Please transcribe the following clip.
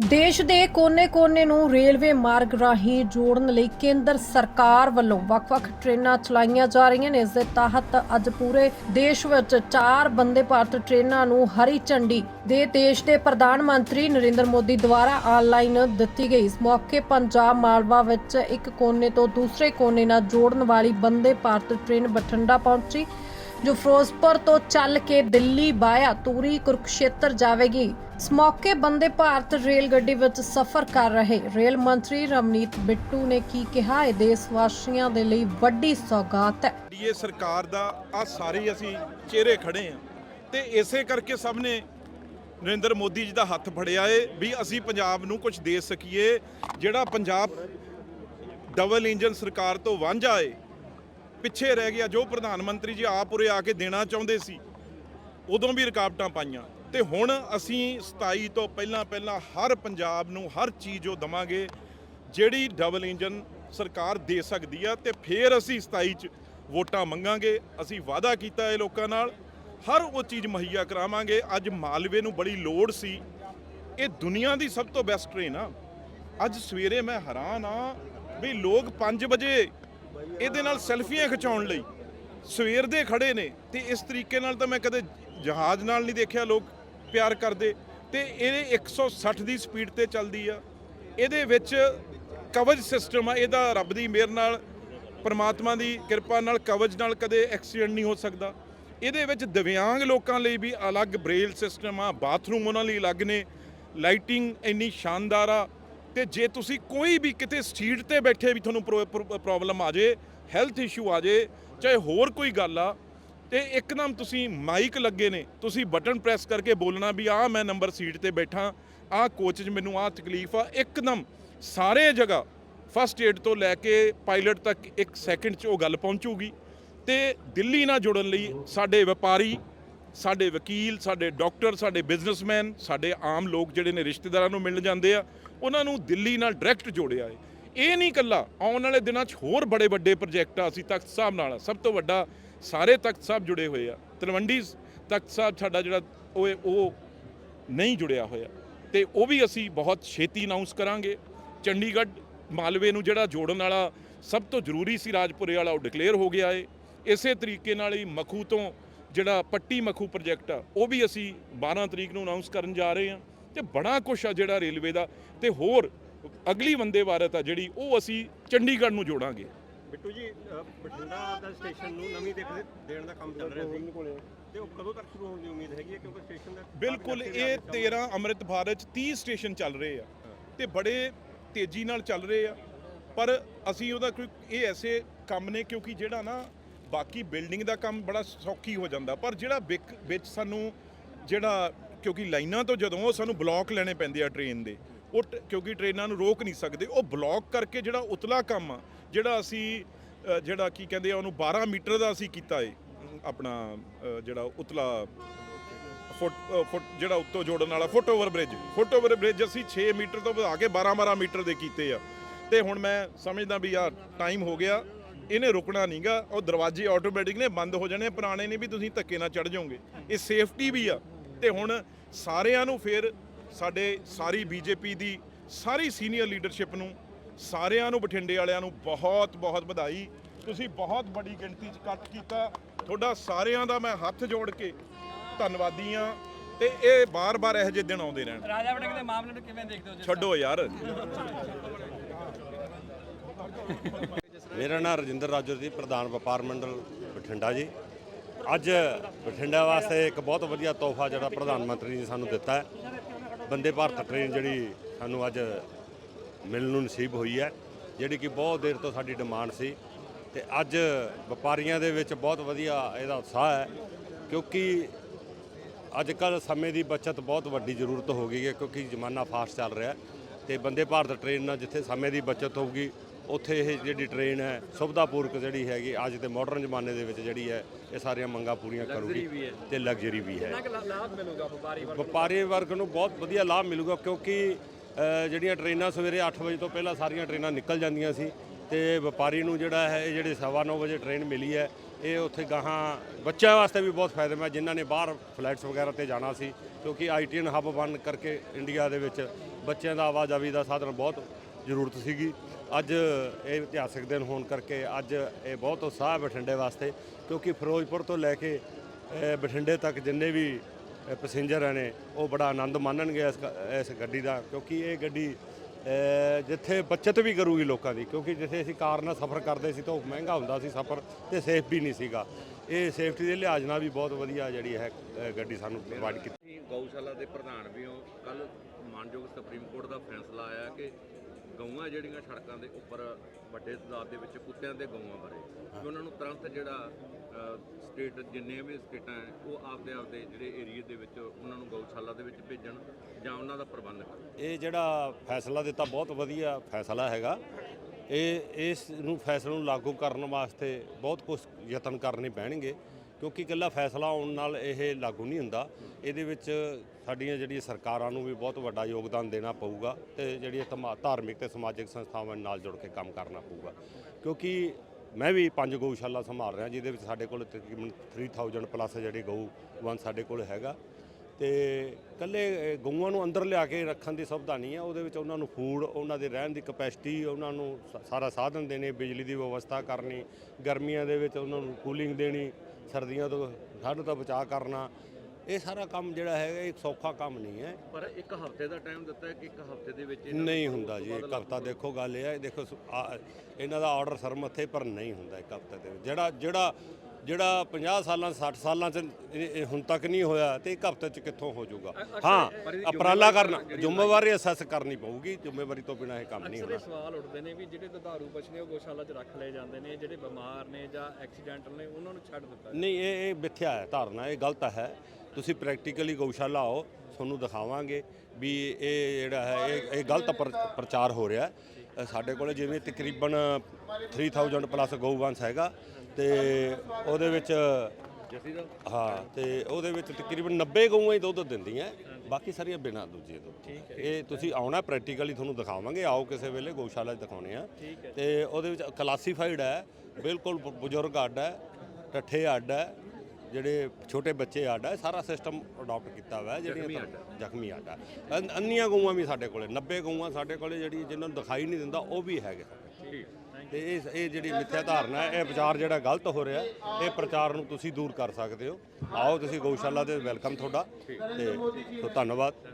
ਦੇਸ਼ ਦੇ ਕੋਨੇ-ਕੋਨੇ ਨੂੰ ਰੇਲਵੇ ਮਾਰਗ ਰਾਹੀਂ ਜੋੜਨ ਲਈ ਕੇਂਦਰ ਸਰਕਾਰ ਵੱਲੋਂ ਵੱਖ-ਵੱਖ ਟ੍ਰੇਨਾਂ ਚਲਾਈਆਂ ਜਾ ਰਹੀਆਂ ਨੇ। ਇਸ ਦੇ ਤਹਿਤ ਅੱਜ ਪੂਰੇ ਦੇਸ਼ ਵਿੱਚ ਚਾਰ ਬੰਦੇ ਭਾਰਤ ਟ੍ਰੇਨਾਂ ਨੂੰ ਹਰੀ ਝੰਡੀ ਦੇ ਦੇਸ਼ ਦੇ ਪ੍ਰਧਾਨ ਮੰਤਰੀ ਨਰਿੰਦਰ ਮੋਦੀ ਦੁਆਰਾ ਆਨਲਾਈਨ ਦਿੱਤੀ ਗਈ। ਇਸ ਮੌਕੇ ਪੰਜਾਬ ਮਾਲਵਾ ਵਿੱਚ ਇੱਕ ਕੋਨੇ ਤੋਂ ਦੂਸਰੇ ਕੋਨੇ ਨਾਲ ਜੋੜਨ ਵਾਲੀ ਬੰਦੇ ਭਾਰਤ ਟ੍ਰੇਨ ਬਠਿੰਡਾ ਪਹੁੰਚੀ। ਜੋ ਫਿਰੋਜ਼ਪੁਰ ਤੋਂ ਚੱਲ ਕੇ ਦਿੱਲੀ ਬਾਇਆ ਤੂਰੀ ਕੁਰਕਸ਼ੇਤਰ ਜਾਵੇਗੀ। ਇਸ ਮੌਕੇ ਬੰਦੇ ਭਾਰਤ ਰੇਲ ਗੱਡੀ ਵਿੱਚ ਸਫ਼ਰ ਕਰ ਰਹੇ ਰੇਲ ਮੰਤਰੀ ਰਮਨੀਤ ਬਿੱਟੂ ਨੇ ਕੀ ਕਿਹਾ, ਇਹ ਦੇਸ਼ ਵਾਸੀਆਂ ਦੇ ਲਈ ਵੱਡੀ ਸੌਗਾਤ ਹੈ। ਡੀਏ ਸਰਕਾਰ ਦਾ ਆ ਸਾਰੇ ਅਸੀਂ ਚਿਹਰੇ ਖੜੇ ਆ ਤੇ ਇਸੇ ਕਰਕੇ ਸਭ ਨੇ ਨਰਿੰਦਰ ਮੋਦੀ ਜੀ ਦਾ ਹੱਥ ਫੜਿਆ ਏ ਵੀ ਅਸੀਂ ਪੰਜਾਬ ਨੂੰ ਕੁਝ ਦੇ ਸਕੀਏ, ਜਿਹੜਾ ਪੰਜਾਬ ਡਬਲ ਇੰਜਨ ਸਰਕਾਰ ਤੋਂ ਵਾਂਝਾ ਏ ਪਿੱਛੇ ਰਹਿ ਗਿਆ, ਜੋ ਪ੍ਰਧਾਨ ਮੰਤਰੀ ਜੀ ਆਪ ਉਰੇ ਆ ਕੇ ਦੇਣਾ ਚਾਹੁੰਦੇ ਸੀ, ਉਦੋਂ ਵੀ ਰੁਕਾਵਟਾਂ ਪਾਈਆਂ। ਤੇ ਹੁਣ ਅਸੀਂ 27 ਤੋਂ ਪਹਿਲਾਂ ਪਹਿਲਾਂ ਹਰ ਪੰਜਾਬ ਨੂੰ ਹਰ ਚੀਜ਼ ਉਹ ਦਵਾਂਗੇ, ਜਿਹੜੀ ਡਬਲ ਇੰਜਨ ਸਰਕਾਰ ਦੇ ਸਕਦੀ ਆ, ਤੇ ਫਿਰ ਅਸੀਂ 27 ਚ ਵੋਟਾਂ ਮੰਗਾਂਗੇ। ਅਸੀਂ ਵਾਅਦਾ ਕੀਤਾ ਇਹ ਲੋਕਾਂ ਨਾਲ, ਹਰ ਉਹ ਚੀਜ਼ ਮੁਹੱਈਆ ਕਰਾਵਾਂਗੇ। ਅੱਜ ਮਾਲਵੇ ਨੂੰ ਬੜੀ ਲੋੜ ਸੀ। ਇਹ ਦੁਨੀਆ ਦੀ ਸਭ ਤੋਂ ਬੈਸਟ ਟ੍ਰੇਨ ਆ। ਅੱਜ ਸਵੇਰੇ ਮੈਂ ਹੈਰਾਨ ਆ ਵੀ ਲੋਕ 5 ਵਜੇ ਇਹਦੇ ਨਾਲ ਸੈਲਫੀਆਂ ਖਿਚਾਉਣ ਲਈ ਸਵੇਰ ਦੇ ਖੜੇ ਨੇ ਤੇ ਇਸ ਤਰੀਕੇ ਨਾਲ ਤਾਂ ਮੈਂ ਕਦੇ ਜਹਾਜ਼ ਨਾਲ ਨਹੀਂ ਦੇਖਿਆ ਲੋਕ ਪਿਆਰ ਕਰਦੇ। ਤੇ ਇਹ 160 ਦੀ ਸਪੀਡ ਤੇ ਚੱਲਦੀ ਆ। ਇਹਦੇ ਵਿੱਚ ਕਵਚ ਸਿਸਟਮ ਆ, ਇਹਦਾ ਰੱਬ ਦੀ ਮਿਹਰ ਨਾਲ, ਪਰਮਾਤਮਾ ਦੀ ਕਿਰਪਾ ਨਾਲ ਕਵਚ ਨਾਲ ਕਦੇ ਐਕਸੀਡੈਂਟ ਨਹੀਂ ਹੋ ਸਕਦਾ। ਇਹਦੇ ਵਿੱਚ ਦਿਵਿਆਂਗ ਲੋਕਾਂ ਲਈ ਵੀ ਅਲੱਗ ਬ੍ਰੇਲ ਸਿਸਟਮ ਆ, ਬਾਥਰੂਮ ਉਹਨਾਂ ਲਈ ਅਲੱਗ ਨੇ। ਲਾਈਟਿੰਗ ਇੰਨੀ ਸ਼ਾਨਦਾਰ ਆ ਤੇ ਜੇ ਤੁਸੀਂ ਕੋਈ ਵੀ ਕਿਤੇ ਸੀਟ ਤੇ ਬੈਠੇ ਵੀ ਤੁਹਾਨੂੰ ਪ੍ਰੋਬਲਮ ਆ ਜੇ ਹੈਲਥ ਇਸ਼ੂ ਆ ਜੇ, ਚਾਹੇ ਹੋਰ ਕੋਈ ਗੱਲ ਆ, ਤੇ ਇੱਕਦਮ ਤੁਸੀਂ ਮਾਈਕ ਲੱਗੇ ਨੇ, ਤੁਸੀਂ ਬਟਨ ਪ੍ਰੈਸ ਕਰਕੇ ਬੋਲਣਾ ਵੀ ਆ ਮੈਂ ਨੰਬਰ ਸੀਟ ਤੇ ਬੈਠਾ ਆ ਕੋਚ 'ਚ ਮੈਨੂੰ ਆ ਤਕਲੀਫ ਆ, ਇੱਕਦਮ ਸਾਰੇ ਜਗ੍ਹਾ ਫਸਟ ਏਡ ਤੋਂ ਲੈ ਕੇ ਪਾਇਲਟ ਤੱਕ ਇੱਕ ਸੈਕਿੰਡ 'ਚ ਉਹ ਗੱਲ ਪਹੁੰਚੂਗੀ। ਤੇ ਦਿੱਲੀ ਨਾਲ ਜੁੜਨ ਲਈ ਸਾਡੇ ਵਪਾਰੀ, ਸਾਡੇ ਵਕੀਲ, ਸਾਡੇ ਡਾਕਟਰ ਸਾਡੇ ਬਿਜ਼ਨਸਮੈਨ ਸਾਡੇ ਆਮ ਲੋਕ ਜਿਹੜੇ ਨੇ ਰਿਸ਼ਤੇਦਾਰਾਂ ਨੂੰ ਮਿਲਣ ਜਾਂਦੇ ਆ ਉਹਨਾਂ ਨੂੰ ਦਿੱਲੀ ਨਾਲ ਡਾਇਰੈਕਟ ਜੋੜਿਆ ਹੈ। ਇਹ ਨਹੀਂ ਕੱਲਾ ਆਉਣ ਵਾਲੇ ਦਿਨਾਂ 'ਚ ਹੋਰ ਬੜੇ ਵੱਡੇ ਪ੍ਰੋਜੈਕਟ ਆ ਅਸੀਂ ਤਖਤ ਸਾਹਿਬ ਨਾਲ ਸਭ ਤੋਂ ਵੱਡਾ ਸਾਰੇ ਤਖਤ ਸਾਹਿਬ ਜੁੜੇ ਹੋਏ ਆ। ਤਲਵੰਡੀ ਤਖਤ ਸਾਹਿਬ ਸਾਡਾ ਜਿਹੜਾ ਉਹ ਹੈ, ਉਹ ਨਹੀਂ ਜੁੜਿਆ ਹੋਇਆ। ਤੇ ਉਹ ਵੀ ਅਸੀਂ ਬਹੁਤ ਛੇਤੀ ਅਨਾਉਂਸ ਕਰਾਂਗੇ। ਚੰਡੀਗੜ੍ਹ ਮਾਲਵੇ ਨੂੰ ਜਿਹੜਾ ਜੋੜਨ ਵਾਲਾ ਸਭ ਤੋਂ ਜ਼ਰੂਰੀ ਸੀ ਰਾਜਪੁਰੇ ਵਾਲਾ ਉਹ ਡਿਕਲੇਅਰ ਹੋ ਗਿਆ ਏ। ਇਸੇ ਤਰੀਕੇ ਨਾਲ ਹੀ ਮਖੂ ਤੋਂ ਜਿਹੜਾ ਪੱਟੀ ਮਖੂ ਪ੍ਰੋਜੈਕਟ ਆ ਉਹ ਵੀ ਅਸੀਂ 12 ਤਰੀਕ ਨੂੰ ਅਨਾਉਂਸ ਕਰਨ ਜਾ ਰਹੇ ਹਾਂ ਤੇ ਬੜਾ ਕੁਛ ਆ ਜਿਹੜਾ ਰੇਲਵੇ ਦਾ ਤੇ ਹੋਰ ਅਗਲੀ ਵੰਦੇ ਭਾਰਤ ਆ ਜਿਹੜੀ ਉਹ ਅਸੀਂ ਚੰਡੀਗੜ੍ਹ ਨੂੰ ਜੋੜਾਂਗੇ। ਬਿੱਟੂ ਜੀ ਬਠਿੰਡਾ ਦਾ ਸਟੇਸ਼ਨ ਨੂੰ ਨਵੀਂ ਦੇਖ ਦੇਣ ਦਾ ਕੰਮ ਚੱਲ ਰਿਹਾ ਸੀ। ਤੇ ਉਹ ਕਦੋਂ ਤੱਕ ਸ਼ੁਰੂ ਹੋਣ ਦੀ ਉਮੀਦ ਹੈਗੀ ਹੈ? ਕਿਉਂਕਿ ਸਟੇਸ਼ਨ ਦਾ ਬਿਲਕੁਲ ਇਹ 13 ਅੰਮ੍ਰਿਤ ਭਾਰਤ 'ਚ 30 ਸਟੇਸ਼ਨ ਚੱਲ ਰਹੇ ਆ ਤੇ ਬੜੇ ਤੇਜ਼ੀ ਨਾਲ ਚੱਲ ਰਹੇ ਆ। ਪਰ ਅਸੀਂ ਉਹਦਾ ਕੋਈ ਇਹ ਐਸੇ ਕੰਮ ਨੇ ਕਿਉਂਕਿ ਜਿਹੜਾ ਨਾ ਬਾਕੀ ਬਿਲਡਿੰਗ ਦਾ ਕੰਮ ਬੜਾ ਸੌਖੀ ਹੋ ਜਾਂਦਾ। ਪਰ ਜਿਹੜਾ ਵਿੱਚ ਸਾਨੂੰ ਜਿਹੜਾ ਕਿਉਂਕਿ ਲਾਈਨਾਂ ਤੋਂ ਜਦੋਂ ਉਹ ਸਾਨੂੰ ਬਲੌਕ ਲੈਣੇ ਪੈਂਦੇ ਆ ਟ੍ਰੇਨ ਦੇ, ਉਹ ਟ- ਕਿਉਂਕਿ ਟ੍ਰੇਨਾਂ ਨੂੰ ਰੋਕ ਨਹੀਂ ਸਕਦੇ, ਉਹ ਬਲੌਕ ਕਰਕੇ ਜਿਹੜਾ ਉਤਲਾ ਕੰਮ ਆ, ਜਿਹੜਾ ਅਸੀਂ ਜਿਹੜਾ ਕੀ ਕਹਿੰਦੇ ਆ ਉਹਨੂੰ 12 ਮੀਟਰ ਦਾ ਅਸੀਂ ਕੀਤਾ ਏ, ਆਪਣਾ ਜਿਹੜਾ ਉਤਲਾ ਫੁੱਟ ਫੁੱਟ, ਜਿਹੜਾ ਉੱਤੋਂ ਜੋੜਨ ਵਾਲਾ foot over bridge, foot over bridge ਅਸੀਂ 6 ਮੀਟਰ ਤੋਂ ਵਧਾ ਕੇ 12 12 ਮੀਟਰ ਦੇ ਕੀਤੇ ਆ। ਤੇ ਹੁਣ ਮੈਂ ਸਮਝਦਾ ਵੀ ਯਾਰ ਟਾਈਮ ਹੋ ਗਿਆ, ਇਹਨੇ ਰੁਕਣਾ ਨਹੀਂਗਾ ਉਹ ਦਰਵਾਜ਼ੇ ਆਟੋਮੈਟਿਕ ਨੇ ਬੰਦ ਹੋ ਜਾਣੇ ਪੁਰਾਣੇ ਨੇ ਵੀ ਤੁਸੀਂ ਧੱਕੇ ਨਾਲ ਚੜ ਜਾਓਗੇ, ਇਹ ਸੇਫਟੀ ਵੀ ਆ। ਤੇ ਹੁਣ ਸਾਰਿਆਂ ਨੂੰ ਫਿਰ ਸਾਡੇ ਸਾਰੀ ਬੀਜੇਪੀ ਦੀ ਸਾਰੀ ਸੀਨੀਅਰ ਲੀਡਰਸ਼ਿਪ ਨੂੰ ਸਾਰਿਆਂ ਨੂੰ ਬਠਿੰਡੇ ਵਾਲਿਆਂ ਨੂੰ ਬਹੁਤ ਬਹੁਤ ਵਧਾਈ। ਤੁਸੀਂ ਬਹੁਤ ਵੱਡੀ ਗਿਣਤੀ 'ਚ ਇਕੱਠ ਕੀਤਾ। ਤੁਹਾਡਾ ਸਾਰਿਆਂ ਦਾ ਮੈਂ ਹੱਥ ਜੋੜ ਕੇ ਧੰਨਵਾਦੀ ਆ ਤੇ ਇਹ ਬਾਰ-ਬਾਰ ਇਹੋ ਜਿਹੇ ਦਿਨ ਆਉਂਦੇ ਰਹਿਣ। ਰਾਜਾ ਵੜਿੰਗ ਦੇ ਮਾਮਲੇ ਨੂੰ ਕਿਵੇਂ ਦੇਖਦੇ ਹੋ ਜੀ ਛੱਡੋ ਯਾਰ। ਮੇਰਾ ਨਾਮ ਰਜਿੰਦਰ ਰਾਜੂ ਜੀ ਪ੍ਰਧਾਨ ਵਪਾਰ ਮੰਡਲ ਬਠਿੰਡਾ ਜੀ। ਅੱਜ ਬਠਿੰਡਾ ਵਾਸਤੇ ਇੱਕ ਬਹੁਤ ਵਧੀਆ ਤੋਹਫਾ ਜਿਹੜਾ ਪ੍ਰਧਾਨ ਮੰਤਰੀ ਨੇ ਸਾਨੂੰ ਦਿੱਤਾ ਹੈ। ਬੰਦੇ ਭਾਰਤ ਟ੍ਰੇਨ ਜਿਹੜੀ ਸਾਨੂੰ ਅੱਜ ਮਿਲਣ ਨੂੰ ਨਸੀਬ ਹੋਈ ਹੈ, ਜਿਹੜੀ ਕਿ ਬਹੁਤ ਦੇਰ ਤੋਂ ਸਾਡੀ ਡਿਮਾਂਡ ਸੀ ਤੇ ਅੱਜ ਵਪਾਰੀਆਂ ਦੇ ਵਿੱਚ ਬਹੁਤ ਵਧੀਆ ਇਹਦਾ ਉਤਸ਼ਾਹ ਹੈ, ਕਿਉਂਕਿ ਅੱਜ ਕੱਲ ਸਮੇਂ ਦੀ ਬਚਤ ਬਹੁਤ ਵੱਡੀ ਜ਼ਰੂਰਤ ਹੋ ਗਈ ਹੈ, ਕਿਉਂਕਿ ਜ਼ਮਾਨਾ ਫਾਸਟ ਚੱਲ ਰਿਹਾ ਹੈ ਤੇ ਬੰਦੇ ਭਾਰਤ ਟ੍ਰੇਨ ਨਾਲ ਜਿੱਥੇ ਸਮੇਂ ਦੀ ਬਚਤ ਹੋਊਗੀ ਉੱਥੇ ਇਹ ਜਿਹੜੀ ਟ੍ਰੇਨ ਹੈ ਸੁਵਿਧਾਪੂਰਕ ਜਿਹੜੀ ਹੈਗੀ ਅੱਜ ਦੇ ਮਾਡਰਨ ਜ਼ਮਾਨੇ ਦੇ ਵਿੱਚ ਜਿਹੜੀ ਹੈ ਇਹ ਸਾਰੀਆਂ ਮੰਗਾਂ ਪੂਰੀਆਂ ਕਰੂਗੀ ਤੇ ਲਗਜ਼ਰੀ ਵੀ ਹੈ। ਲਾਭ ਮਿਲੂਗਾ ਵਪਾਰੀ ਵਰਗ ਵਪਾਰੀ ਵਰਗ ਨੂੰ ਬਹੁਤ ਵਧੀਆ ਲਾਭ ਮਿਲੂਗਾ ਕਿਉਂਕਿ ਜਿਹੜੀਆਂ ਟ੍ਰੇਨਾਂ ਸਵੇਰੇ 8 ਵਜੇ ਤੋਂ ਪਹਿਲਾਂ ਸਾਰੀਆਂ ਟ੍ਰੇਨਾਂ ਨਿਕਲ ਜਾਂਦੀਆਂ ਸੀ ਤੇ ਵਪਾਰੀ ਨੂੰ ਜਿਹੜਾ ਹੈ ਇਹ ਜਿਹੜੇ ਸਵਾ ਨੌ ਵਜੇ ਟ੍ਰੇਨ ਮਿਲੀ ਹੈ ਇਹ ਉੱਥੇ ਗਾਹਾਂ ਬੱਚਿਆਂ ਵਾਸਤੇ ਵੀ ਬਹੁਤ ਫਾਇਦੇਮੰਦ ਜਿਨ੍ਹਾਂ ਨੇ ਬਾਹਰ ਫਲਾਈਟਸ ਵਗੈਰਾ ਤੇ ਜਾਣਾ ਸੀ ਕਿਉਂਕਿ ਆਈਟੀਐਨ ਹੱਬ ਬਣ ਕਰਕੇ ਇੰਡੀਆ ਦੇ ਵਿੱਚ ਬੱਚਿਆਂ ਦਾ ਆਵਾਜਾਵੀ ਦਾ ਸਾਧਨ ਬਹੁਤ ਜ਼ਰੂਰਤ ਸੀਗੀ। ਅੱਜ ਇਹ ਇਤਿਹਾਸਕ ਦਿਨ ਹੋਣ ਕਰਕੇ ਅੱਜ ਇਹ ਬਹੁਤ ਉਤਸ਼ਾਹ ਹੈ ਬਠਿੰਡੇ ਵਾਸਤੇ ਕਿਉਂਕਿ ਫਿਰੋਜ਼ਪੁਰ ਤੋਂ ਲੈ ਕੇ ਬਠਿੰਡੇ ਤੱਕ ਜਿੰਨੇ ਵੀ ਅ, ਪੈਸੇਂਜਰ ਨੇ ਉਹ ਬੜਾ ਆਨੰਦ ਮਾਣਨਗੇ ਇਸ ਗੱਡੀ ਦਾ ਕਿਉਂਕਿ ਇਹ ਗੱਡੀ ਜਿੱਥੇ ਬੱਚਤ ਵੀ ਕਰੂਗੀ ਲੋਕਾਂ ਦੀ ਕਿਉਂਕਿ ਜਿੱਥੇ ਅਸੀਂ ਕਾਰ ਨਾਲ ਸਫ਼ਰ ਕਰਦੇ ਸੀ ਤਾਂ ਉਹ ਮਹਿੰਗਾ ਹੁੰਦਾ ਸੀ ਸਫ਼ਰ ਤੇ ਸੇਫ ਵੀ ਨਹੀਂ ਸੀਗਾ। ਇਹ ਸੇਫਟੀ ਦੇ ਲਿਹਾਜ਼ ਨਾਲ ਵੀ ਬਹੁਤ ਵਧੀਆ ਜਿਹੜੀ ਹੈ ਗੱਡੀ ਸਾਨੂੰ ਪ੍ਰੋਵਾਈਡ ਕੀਤੀ। ਗਊਸ਼ਾਲਾ ਦੇ ਪ੍ਰਧਾਨ ਵੀ ਹੋ ਕੱਲ ਮਾਨਯੋਗ ਸੁਪਰੀਮ ਕੋਰਟ ਦਾ ਫੈਸਲਾ ਆਇਆ ਕਿ ਗਊਆਂ ਜਿਹੜੀਆਂ ਸੜਕਾਂ ਦੇ ਉੱਪਰ ਵੱਡੇ ਤਾਦਾਦ ਦੇ ਵਿੱਚ ਕੁੱਤਿਆਂ ਦੇ ਗਊਆਂ ਬਾਰੇ। ਕਿ ਉਹਨਾਂ ਨੂੰ ਤੁਰੰਤ ਜਿਹੜਾ ਸਟੇਟ ਜਿੰਨੇ ਵੀ ਸਟੇਟਾਂ ਹੈ, ਉਹ ਆਪਦੇ ਆਪਦੇ ਜਿਹੜੇ ਏਰੀਆ ਦੇ ਵਿੱਚ ਉਹਨਾਂ ਨੂੰ ਗਊਸ਼ਾਲਾ ਦੇ ਵਿੱਚ ਭੇਜਣ ਜਾਂ ਉਹਨਾਂ ਦਾ ਪ੍ਰਬੰਧ ਕਰਨ। ਇਹ ਜਿਹੜਾ ਫੈਸਲਾ ਦਿੱਤਾ ਬਹੁਤ ਵਧੀਆ ਫੈਸਲਾ ਹੈਗਾ। ਇਹ, ਇਸ ਨੂੰ ਫੈਸਲੇ ਨੂੰ ਲਾਗੂ ਕਰਨ ਵਾਸਤੇ ਬਹੁਤ ਕੁਝ ਯਤਨ ਕਰਨੇ ਪੈਣਗੇ। ਕਿਉਂਕਿ ਇਕੱਲਾ ਫੈਸਲਾ ਆਉਣ ਨਾਲ ਇਹ ਲਾਗੂ ਨਹੀਂ ਹੁੰਦਾ। ਇਹਦੇ ਵਿੱਚ ਸਾਡੀਆਂ ਜਿਹੜੀਆਂ ਸਰਕਾਰਾਂ ਨੂੰ ਵੀ ਬਹੁਤ ਵੱਡਾ ਯੋਗਦਾਨ ਦੇਣਾ ਪਊਗਾ ਤੇ ਜਿਹੜੀਆਂ ਧਮਾ- ਧਾਰਮਿਕ ਤੇ ਸਮਾਜਿਕ ਸੰਸਥਾਵਾਂ ਨਾਲ ਜੁੜ ਕੇ ਕੰਮ ਕਰਨਾ ਪਊਗਾ। ਕਿਉਂਕਿ ਮੈਂ ਵੀ ਪੰਜ ਗਊਸ਼ਾਲਾ ਸੰਭਾਲ ਰਿਹਾ, ਜਿਹਦੇ ਵਿੱਚ ਸਾਡੇ ਕੋਲ ਤਕਰੀਬਨ 3000 ਪਲੱਸ ਜਿਹੜੇ ਗਊ ਵਨ ਸਾਡੇ ਕੋਲ ਹੈਗਾ। ਤੇ ਕੱਲੇ ਗਊਆਂ ਨੂੰ ਅੰਦਰ ਲਿਆ ਕੇ ਰੱਖਣ ਦੀ ਸੁਵਿਧਾ ਹੈ, ਉਹਦੇ ਵਿੱਚ ਉਹਨਾਂ ਨੂੰ ਫੂਡ, ਉਹਨਾਂ ਦੇ ਰਹਿਣ ਦੀ ਕਪੈਸਿਟੀ, ਉਹਨਾਂ ਨੂੰ ਸ- ਸਾਰਾ ਸਾਧਨ ਦੇਣੇ, ਬਿਜਲੀ ਦੀ ਵਿਵਸਥਾ ਕਰਨੀ, ਗਰਮੀਆਂ ਦੇ ਵਿੱਚ ਉਹਨਾਂ ਨੂੰ ਕੂਲਿੰਗ ਦੇਣੀ ਸਰਦੀਆਂ ਤੋਂ ਠੰਡ ਤੋਂ ਬਚਾਅ ਕਰਨਾ ਇਹ ਸਾਰਾ ਕੰਮ ਜਿਹੜਾ ਹੈਗਾ ਇਹ ਸੌਖਾ ਕੰਮ ਨਹੀਂ ਹੈ। ਪਰ ਇੱਕ ਹਫ਼ਤੇ ਦਾ ਟਾਈਮ ਦਿੱਤਾ ਹੈ ਕਿ ਇੱਕ ਹਫ਼ਤੇ ਦੇ ਵਿੱਚ ਇਹਨਾਂ ਨਹੀਂ ਹੁੰਦਾ ਜੀ ਇੱਕ ਹਫਤਾ ਦੇਖੋ ਗੱਲ ਇਹ ਹੈ ਦੇਖੋ ਸ- ਆ- ਇਹਨਾਂ ਦਾ ਆਰਡਰ ਸਰ ਮੱਥੇ ਪਰ ਨਹੀਂ ਹੁੰਦਾ ਇੱਕ ਹਫ਼ਤੇ ਦੇ ਵਿੱਚ। ਜਿਹੜਾ ਜਿਹੜਾ ਜਿਹੜਾ 50 ਸਾਲਾਂ 60 ਸਾਲਾਂ ਚ ਇਹ- ਹੁਣ ਤੱਕ ਨਹੀਂ ਹੋਇਆ ਤੇ ਇੱਕ ਹਫ਼ਤੇ ਚ ਕਿੱਥੋਂ ਹੋ ਜਾਊਗਾ? ਹਾਂ ਅਪਰਾਲਾ ਕਰਨਾ ਜ਼ਿੰਮੇਵਾਰੀ ਅਸੈਸ ਕਰਨੀ ਪਊਗੀ ਜ਼ਿੰਮੇਵਾਰੀ ਤੋਂ ਬਿਨਾਂ ਇਹ ਕੰਮ ਨਹੀਂ ਹੋਣਾ। ਸਵਾਲ ਉੱਠਦੇ ਨੇ ਵੀ ਜਿਹੜੇ ਦੁਧਾਰੂ ਪਸ਼ੂ ਨੇ ਉਹ ਗੋਸ਼ਾਲਾ 'ਚ ਰੱਖ ਲਏ ਜਾਂਦੇ ਨੇ ਜਿਹੜੇ ਬਿਮਾਰ ਨੇ ਜਾਂ ਐਕਸੀਡੈਂਟਲ ਨੇ ਉਹਨਾਂ ਨੂੰ ਛੱਡ ਦਿੱਤਾ ਨਹੀਂ ਇਹ ਇਹ ਮਿੱਥਿਆ ਹੈ ਧਾਰਨਾ ਇਹ ਗਲਤ ਹੈ। ਤੁਸੀਂ ਪ੍ਰੈਕਟੀਕਲੀ ਗਊਸ਼ਾਲਾ ਆਓ ਤੁਹਾਨੂੰ ਦਿਖਾਵਾਂਗੇ ਵੀ ਇਹ ਜਿਹੜਾ ਹੈ ਇਹ ਇਹ ਗਲਤ ਪਰ- ਪ੍ਰਚਾਰ ਹੋ ਰਿਹਾ। ਸਾਡੇ ਕੋਲ ਜਿਵੇਂ ਤਕਰੀਬਨ 3000 ਪਲੱਸ ਗਊਵੰਸ ਹੈਗਾ ਤੇ ਉਹਦੇ ਵਿੱਚ ਹਾਂ ਤੇ ਉਹਦੇ ਵਿੱਚ ਤਕਰੀਬਨ 90 ਗਊਆਂ ਹੀ ਦੁੱਧ ਦਿੰਦੀਆਂ। ਬਾਕੀ ਸਾਰੀਆਂ ਬਿਨਾਂ ਦੂਜੇ ਦੁੱਧ। ਇਹ ਤੁਸੀਂ ਆਉਣਾ ਪ੍ਰੈਕਟੀਕਲੀ ਤੁਹਾਨੂੰ ਦਿਖਾਵਾਂਗੇ ਆਓ ਕਿਸੇ ਵੇਲੇ ਗਊਸ਼ਾਲਾ 'ਚ ਦਿਖਾਉਣੇ ਆ ਤੇ ਉਹਦੇ ਵਿੱਚ ਕਲਾਸੀਫਾਈਡ ਹੈ ਬਿਲਕੁਲ ਬਜ਼ੁਰਗ ਅੱਡ ਹੈ ਟੱਠੇ ਅੱਡ ਹੈ ਜਿਹੜੇ ਛੋਟੇ ਬੱਚੇ ਅੱਡ ਹੈ ਸਾਰਾ ਸਿਸਟਮ ਅਡਾਪਟ ਕੀਤਾ ਹੋਇਆ ਜਿਹੜੀਆਂ ਜ਼ਖਮੀ ਅੱਡ ਹੈ। ਅਨ- ਅੰਨੀਆਂ ਗਊਆਂ ਵੀ ਸਾਡੇ ਕੋਲੇ 90 ਗਊਆਂ ਸਾਡੇ ਕੋਲੇ ਜਿਹੜੀ ਜਿਨ੍ਹਾਂ ਨੂੰ ਦਿਖਾਈ ਨਹੀਂ ਦਿੰਦਾ ਉਹ ਵੀ ਹੈਗੇ ਕੋਲ। ਤੇ ਇਹ ਇਹ ਜਿਹੜੀ ਮਿੱਥਿਆ ਧਾਰਨਾ ਹੈ, ਇਹ ਵਿਚਾਰ ਜਿਹੜਾ ਗਲਤ ਹੋ ਰਿਹਾ, ਇਹ ਪ੍ਰਚਾਰ ਨੂੰ ਤੁਸੀਂ ਦੂਰ ਕਰ ਸਕਦੇ ਹੋ। ਆਓ, ਤੁਸੀਂ ਗਊਸ਼ਾਲਾ ਦੇ ਵੈਲਕਮ ਤੁਹਾਡਾ। ਤੇ ਸੋ ਧੰਨਵਾਦ।